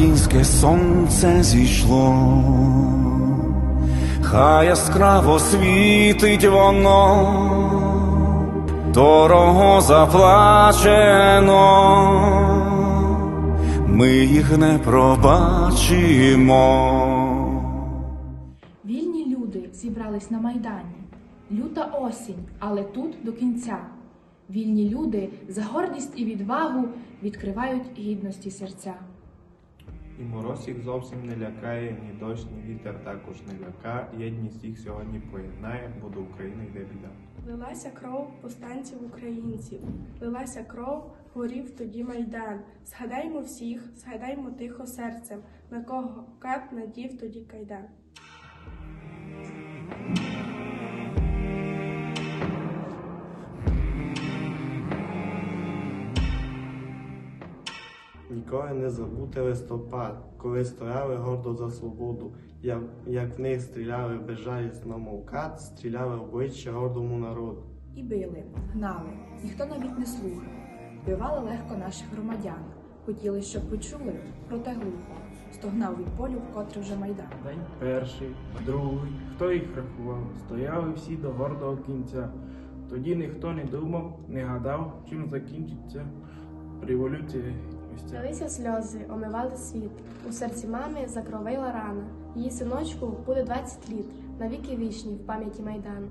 українське сонце зійшло, хай яскраво світить воно, дорого заплачено, ми їх не пробачимо. Вільні люди зібрались на майдані. Люта осінь, але тут до кінця. Вільні люди за гордість і відвагу відкривають гідності серця. І мороз їх зовсім не лякає, ні дощ, ні вітер також не ляка. Єдність їх сьогодні поєднає, бо до України йде біда. Лилася кров повстанців українців, лилася кров, горів тоді майдан. Згадаймо всіх, згадаймо тихо серцем, на кого кат надів тоді кайдан. Ніколи не забути листопад, коли стояли гордо за свободу, як, як в них стріляли безжалісно мов кат, стріляли обличчя гордому народу. І били, гнали, ніхто навіть не слухав. Вбивали легко наших громадян. Хотіли, щоб почули, проте глухо. Стогнав від полю, вкотре вже майдан. День перший, другий, хто їх рахував, стояли всі до гордого кінця. Тоді ніхто не думав, не гадав, чим закінчиться революція. Лилися сльози, омивали світ. У серці мами закровила рана. Її синочку буде 20 літ, навіки вічні в пам'яті майдану.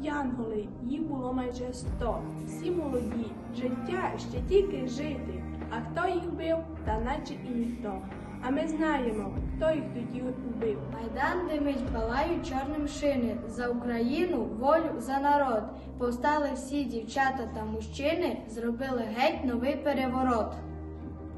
Янголи, їх було майже сто. Всі молоді, життя ще тільки жити. А хто їх бив, та наче і ніхто. А ми знаємо, хто їх тоді убив. Майдан димить, палають чорним шини. За Україну, волю, за народ. Повстали всі дівчата та мужчини, зробили геть новий переворот.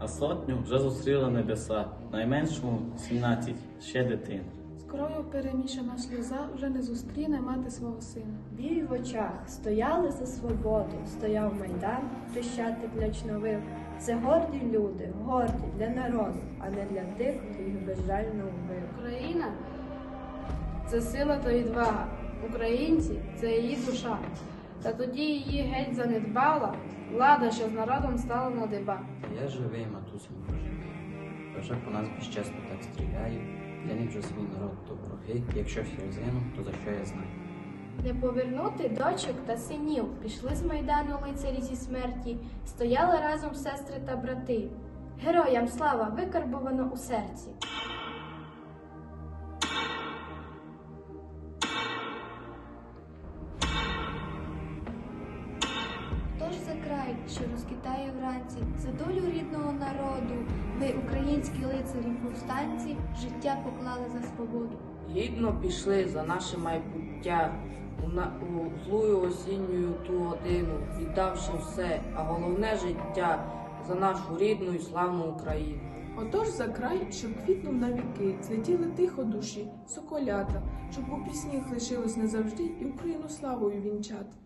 А сотню вже зустріли небеса, найменшому 17, ще дитин. З кров'ю перемішана сльоза вже не зустріне мати свого сина. Біль в очах стояли за свободу, стояв майдан, хрещати плеч новив. Це горді люди, горді для народу, а не для тих, хто їх безжально вбив. Україна це сила та відвага. Українці це її душа. Та тоді її геть занедбала влада, що з народом стала на диба. Я живий, матусю мій живий. Вже по нас безчесно так стріляє. Для них вже свій народ то вороги. Якщо всі розгину, то за що я знаю? Не повернути дочок та синів пішли з майдану лицарі зі смерті, стояли разом сестри та брати. Героям слава викарбовано у серці. Край, що розкитає вранці, за долю рідного народу, ви, українські лицарі повстанці, життя поклали за свободу. Гідно пішли за наше майбуття у, на, у злую осінню ту годину, віддавши все, а головне життя за нашу рідну і славну Україну. Отож за край, щоб квітнув на віки, злетіли тихо душі, соколята, щоб у піснях лишилось назавжди і Україну славою вінчати.